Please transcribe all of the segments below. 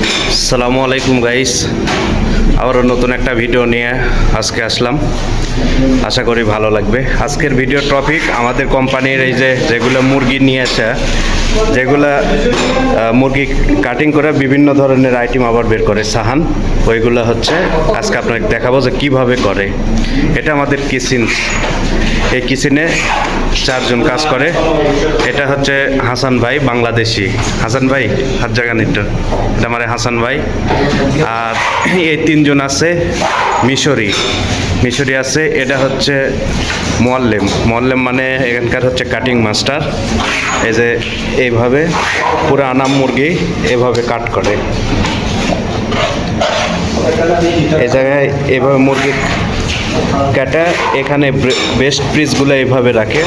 আসসালামু আলাইকুম গাইস আবারও নতুন একটা ভিডিও নিয়ে আজকে আসলাম। আশা করি ভালো লাগবে। আজকের ভিডিও টপিক আমাদের কোম্পানির এই যে যেগুলো মুরগি নিয়ে আসা। যেগুলো মুরগি কাটিং করে বিভিন্ন ধরনের আইটেম আবার বের করে। সাহান, ওইগুলো হচ্ছে আজকে আপনাকে দেখাবো যে কীভাবে করে। এটা আমাদের কিচেন এই কিচেনে চারজন কাজ করে। এটা হচ্ছে হাসান ভাই, বাংলাদেশি। হাসান ভাই, হাত এটা আমার হাসান ভাই। আর এই তিনজন আছে মিশরি। মিশরি আছে, এটা হচ্ছে মোয়াল্লেম। মোয়াল্লেম মানে এখানকার হচ্ছে কাটিং মাস্টার এই যে এইভাবে পুরো আনাম মুরগি এভাবে কাট করে। এই জায়গায় এভাবে মুরগি কাটা, এখানে বেস্ট পিসগুলো এইভাবে রাখে।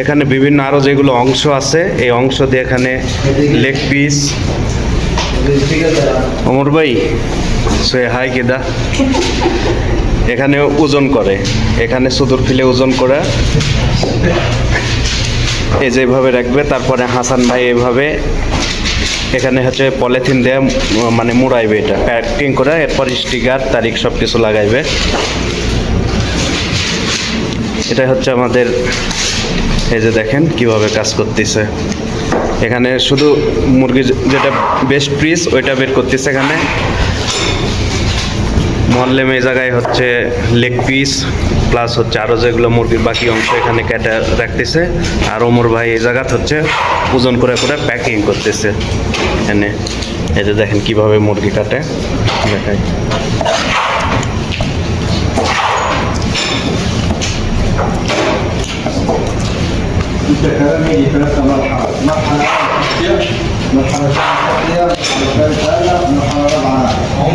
এখানে বিভিন্ন আরও যেগুলো অংশ আছে, এই অংশ দিয়ে এখানে লেগ পিস অমর ভাই সে হাই কেদা। এখানে ওজন করে। এখানে সুদূর ফিলে ওজন করে। এই যেভাবে রাখবে, তারপরে হাসান ভাই এভাবে এখানে হচ্ছে পলিথিন দিয়ে মানে মুড়াইবে এটা, প্যাকিং করে, এরপর স্টিকার, তারিখ সব কিছু লাগাইবে। এটা হচ্ছে আমাদের, এই যে দেখেন কীভাবে কাজ করতেছে। এখানে শুধু মুরগি যেটা বেস্ট পিস ওইটা বের করতেছে এখানে। মল্লেম এই জায়গায় হচ্ছে লেগ পিস প্লাস হচ্ছে আরও যেগুলো মুরগির বাকি অংশ এখানে কেটে রাখতেছে আর ওমর ভাই এই জায়গাতে হচ্ছে ওজন করে করে প্যাকিং করতেছে এনে এই যে দেখেন কিভাবে মুরগি কাটে দেখাই كلامي ثلاث مرحلة مرحلة مرحلة ثانية مرحلة ثالثة مرحلة رابعة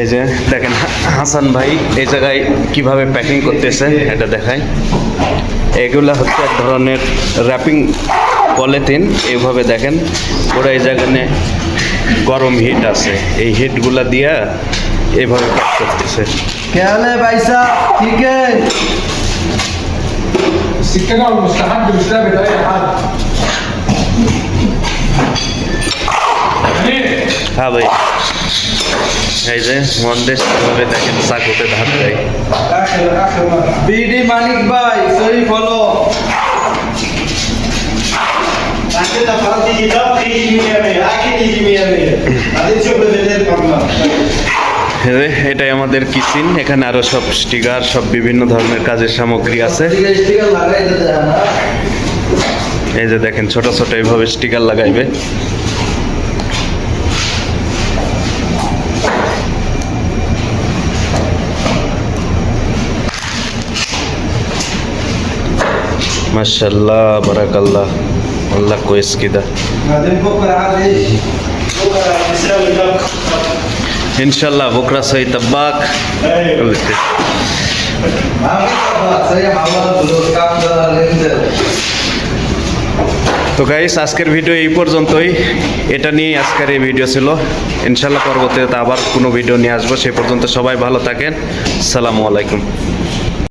এই যে দেখেন হাসান ভাই এই জায়গায় কীভাবে প্যাকিং করতেছে এটা দেখায় এগুলা হচ্ছে এক ধরনের র্যাপিং পলিথিন এইভাবে দেখেন ওরা এই জায়গানে গরম হিট আছে। এই হিটগুলা দিয়া এভাবে প্যাক করতেছে। কেলে ভাইসা? ঠিক আছে ভাবে এই যে মন্দেশ ভাবে দেখেন চাকুতে ধার দেয়। বিডি মানিক ভাই সরি ফলো এটাই আমাদের কিচেন এখানে আরও সব স্টিকার সব বিভিন্ন ধরনের কাজের সামগ্রী আছে। এই যে দেখেন ছোট ছোট এইভাবে স্টিকার লাগাইবে। মাশাল্লাহ বারাকাল্লাহ। আল্লাহ কোয়েস কিদা ইনশাল্লাহ বকরা সহি তাব্বাক তো গাইস আজকের ভিডিও এই পর্যন্তই। এটা নিয়ে আজকের এই ভিডিও ছিল। ইনশাল্লাহ পরবর্তীতে আবার কোনো ভিডিও নিয়ে আসব। সেই পর্যন্ত সবাই ভালো থাকেন। সালামু আলাইকুম।